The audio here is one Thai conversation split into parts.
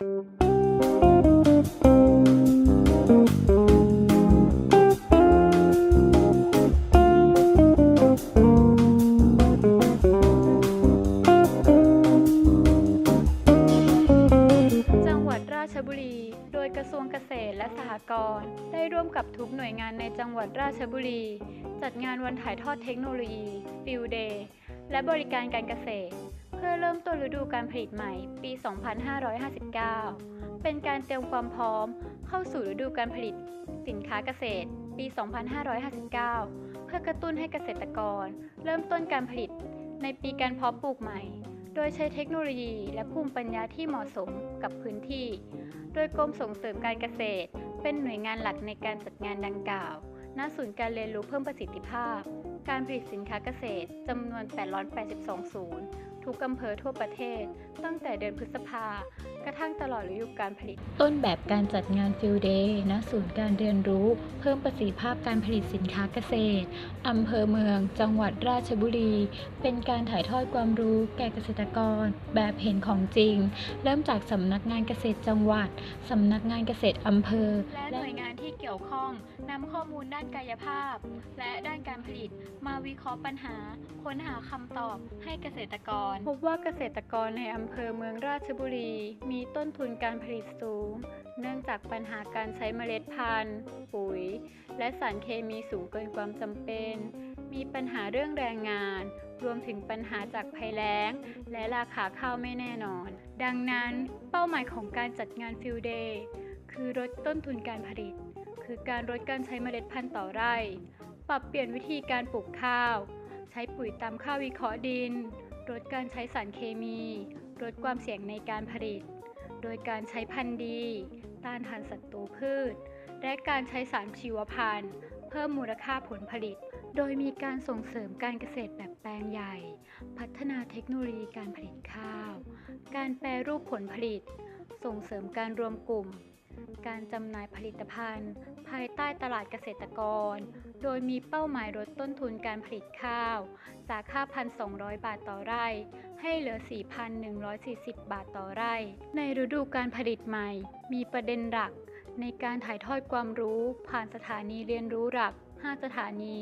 ทรวงเกษตรและสหกรณ์ได้ร่วมกับทุกหน่วยงานในจังหวัดราชบุรี จัดงานวันถ่ายทอดเทคโนโลยี Field Day และบริการการเกษตร พื่อเริ่มต้นฤดูการผลิตใหม่ปี 2559 เป็นการเตรียมความพร้อมเข้าสู่ฤดูการผลิตสินค้าเกษตร ปี 2559 เพื่อกระตุ้นให้เกษตรกร เริ่มต้นการผลิตในปีการเพาะปลูกใหม่ โดยใช้เทคโนโลยีและภูมิปัญญาที่เหมาะสมกับพื้นที่ โดยกรมส่งเสริมการเกษตร เป็นหน่วยงานหลักในการจัดงานดังกล่าว ณ ศูนย์การเรียนรู้เพิ่มประสิทธิภาพ การผลิตสินค้าเกษตรจำนวน 882 ศูนย์ ทุกอำเภอทั่วประเทศ ตั้งแต่เดือนพฤษภากระทั่งตลอดฤดูการผลิต ต้นแบบการจัดงาน Field Day ณศูนย์การเรียนรู้ เพิ่มประสิทธิภาพการผลิตสินค้าเกษตร อำเภอเมือง จังหวัดราชบุรี เป็นการถ่ายทอดความรู้แก่เกษตรกร แบบเห็นของจริง เริ่มจากสำนักงานเกษตรจังหวัด สำนักงานเกษตรอำเภอ และหน่วยงานที่เกี่ยวข้องนำข้อมูลด้านกายภาพ และด้านการผลิต มาวิเคราะห์ปัญหา ค้นหาคำตอบให้เกษตรกร พบว่าเกษตรกรในอำเภอเมืองราชบุรีมีต้นทุนการผลิตสูง เนื่องจากปัญหาการใช้เมล็ดพันธุ์ ปุ๋ย และสารเคมีสูงเกินความจำเป็น มีปัญหาเรื่องแรงงาน รวมถึงปัญหาจากภัยแล้ง และราคาข้าวไม่แน่นอน ดังนั้นเป้าหมายของการจัดงานฟิลเดย์คือลดต้นทุนการผลิต คือการลดการใช้เมล็ดพันธุ์ต่อไร่ ปรับเปลี่ยนวิธีการปลูกข้าว ใช้ปุ๋ยตามค่าววิเคราะห์ดิน ลดการใช้สารเคมีลดความเสี่ยงในการผลิต โดยการใช้พันธุ์ดี ต้านทานศัตรูพืช และการใช้สารชีวพันธุ์ เพิ่มมูลค่าผลผลิต โดยมีการส่งเสริมการเกษตรแบบแปลงใหญ่ พัฒนาเทคโนโลยีการผลิตข้าว การแปรรูปผลผลิต ส่งเสริมการรวมกลุ่ม การจำหน่ายผลิตภัณฑ์ ภายใต้ตลาดเกษตรกร โดยมีเป้าหมายลดต้นทุนการผลิตข้าว จาก 5,200 บาทต่อไร่ ให้เหลือ 4,140 บาทต่อไร่ ในฤดูการผลิตใหม่ มีประเด็นหลัก ในการถ่ายทอดความรู้ผ่านสถานีเรียนรู้หลัก 5 สถานี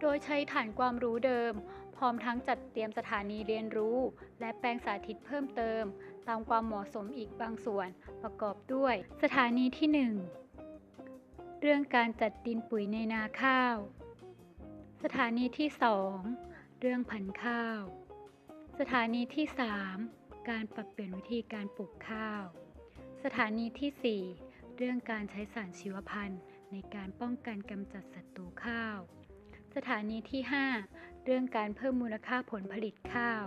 โดยใช้ฐานความรู้เดิม พร้อมทั้งจัดเตรียมสถานีเรียนรู้ และแปลงสาธิตเพิ่มเติม ตามความเหมาะสมอีกบางส่วนประกอบด้วย สถานีที่ 1 เรื่องการจัดดินปุ๋ยในนาข้าว สถานีที่ 2 เรื่องพันธุ์ข้าว สถานีที่ 3 การปรับเปลี่ยนวิธีการปลูกข้าว สถานีที่ 4 เรื่องการใช้สารชีวพันธุ์ในการป้องกันกำจัดศัตรูข้าว สถานีที่ 5 เรื่องการเพิ่มมูลค่าผลผลิตข้าว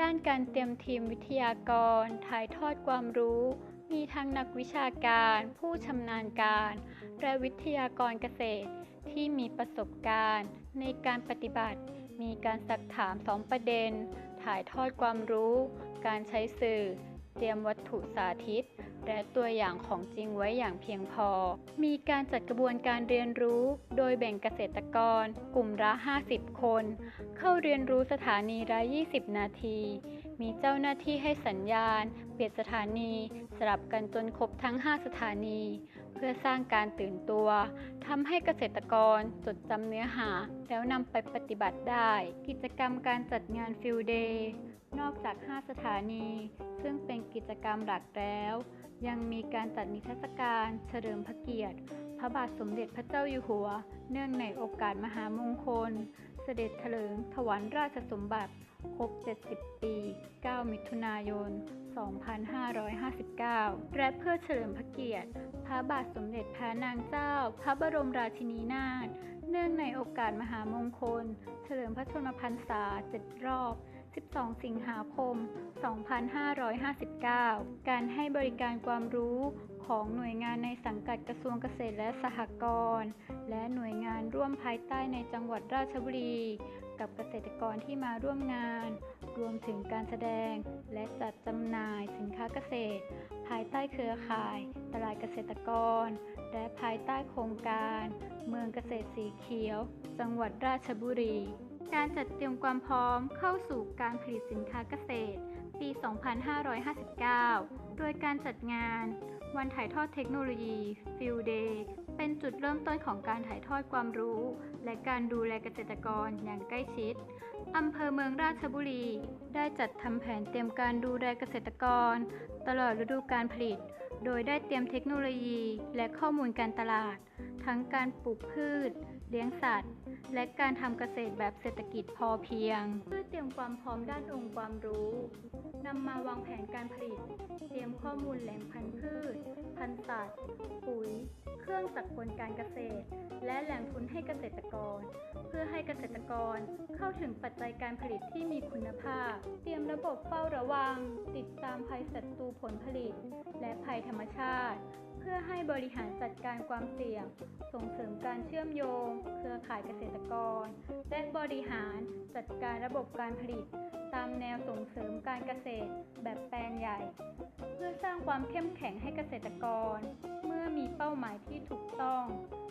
ด้านการเตรียมทีมวิทยากรถ่ายทอดความรู้ มีทั้งนักวิชาการ ผู้ชำนาญการ และวิทยากรเกษตร ที่มีประสบการณ์ ในการปฏิบัติ มีการสักถามสองประเด็น ถ่ายทอดความรู้ การใช้สื่อ เตรียมวัตถุสาธิต และตัวอย่างของจริงไว้อย่างเพียงพอ มีการจัดกระบวนการเรียนรู้ โดยแบ่งเกษตรกร กลุ่มละ 50 คน เข้าเรียนรู้สถานีละ 20 นาที มีเจ้าหน้าที่ให้สัญญาณ เปลี่ยนสถานี สลับกันจนครบทั้ง 5 สถานี เพื่อสร้างการตื่นตัวทำให้เกษตรกรจดจำเนื้อหา แล้วนำไปปฏิบัติได้ กิจกรรมการจัดงานฟิลเดย์นอกจาก 5 สถานี ซึ่งเป็นกิจกรรมหลักแล้ว ยังมีการจัดนิทรรศการเฉลิมพระเกียรติ พระบาทสมเด็จพระเจ้าอยู่หัว เนื่องในโอกาสมหามงคล เสด็จเถลิงถวันราชสมบัติ ครบ 70 ปี 9 มิถุนายน 2559 และเพื่อเฉลิมพระเกียรติ พระบาทสมเด็จพระนางเจ้า พระบรมราชินีนาถ เนื่องในโอกาสมหามงคล เฉลิมพระชนมพรรษา 7 รอบ 12 สิงหาคม 2559 การให้บริการความรู้ของหน่วยงานในสังกัดกระทรวงเกษตรและสหกรณ์ และหน่วยงานร่วมภายใต้ในจังหวัดราชบุรี กับเกษตรกรที่มาร่วมงาน รวมถึงการแสดง และจัดจำหน่ายสินค้าเกษตร ภายใต้เครือข่าย ตลาดเกษตรกร และภายใต้โครงการ เมืองเกษตรสีเขียว จังหวัดราชบุรี การจัดเตรียมความพร้อมเข้าสู่การผลิตสินค้าเกษตร ปี 2559 โดยการจัดงาน วันถ่ายทอดเทคโนโลยี Field Day เป็นจุดเริ่มต้นของการถ่ายทอดความรู้ และการดูแลเกษตรกรอย่างใกล้ชิด อำเภอเมืองราชบุรี ได้จัดทำแผนเตรียมการดูแลเกษตรกร ตลอดฤดูการผลิต โดยได้เตรียมเทคโนโลยีและข้อมูลการตลาด ทั้งการปลูกพืช เลี้ยงสัตว์ และการทำเกษตรแบบเศรษฐกิจพอเพียง เพื่อเตรียมความพร้อมด้านองค์ความรู้นำมาวางแผนการผลิต เตรียมข้อมูลแหล่งพันธุ์พืช พันธุ์สัตว์ ปุ๋ย เครื่องจักรกลการเกษตร และแหล่งทุนให้เกษตรกร เพื่อให้เกษตรกรเข้าถึงปัจจัยการผลิตที่มีคุณภาพ เตรียมระบบเฝ้าระวัง ติดตามภัยศัตรูผลผลิต และภัยธรรมชาติ เพื่อให้บริหารจัดการความเสี่ยง ส่งเสริมการเชื่อมโยง เครือข่ายเกษตรกร และบริหารจัดการระบบการผลิต ตามแนวส่งเสริมการเกษตรแบบแปลงใหญ่ เพื่อสร้างความเข้มแข็งให้เกษตรกร เมื่อมีเป้าหมายที่ถูกต้อง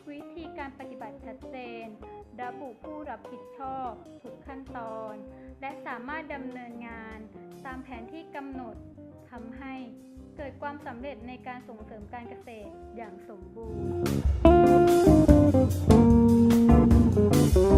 วิธีการปฏิบัติชัดเจน ระบุผู้รับผิดชอบทุกขั้นตอน และสามารถดำเนินงาน ตามแผนที่กำหนดทำให้ เกิดความสำเร็จในการส่งเสริมการเกษตรอย่างสมบูรณ์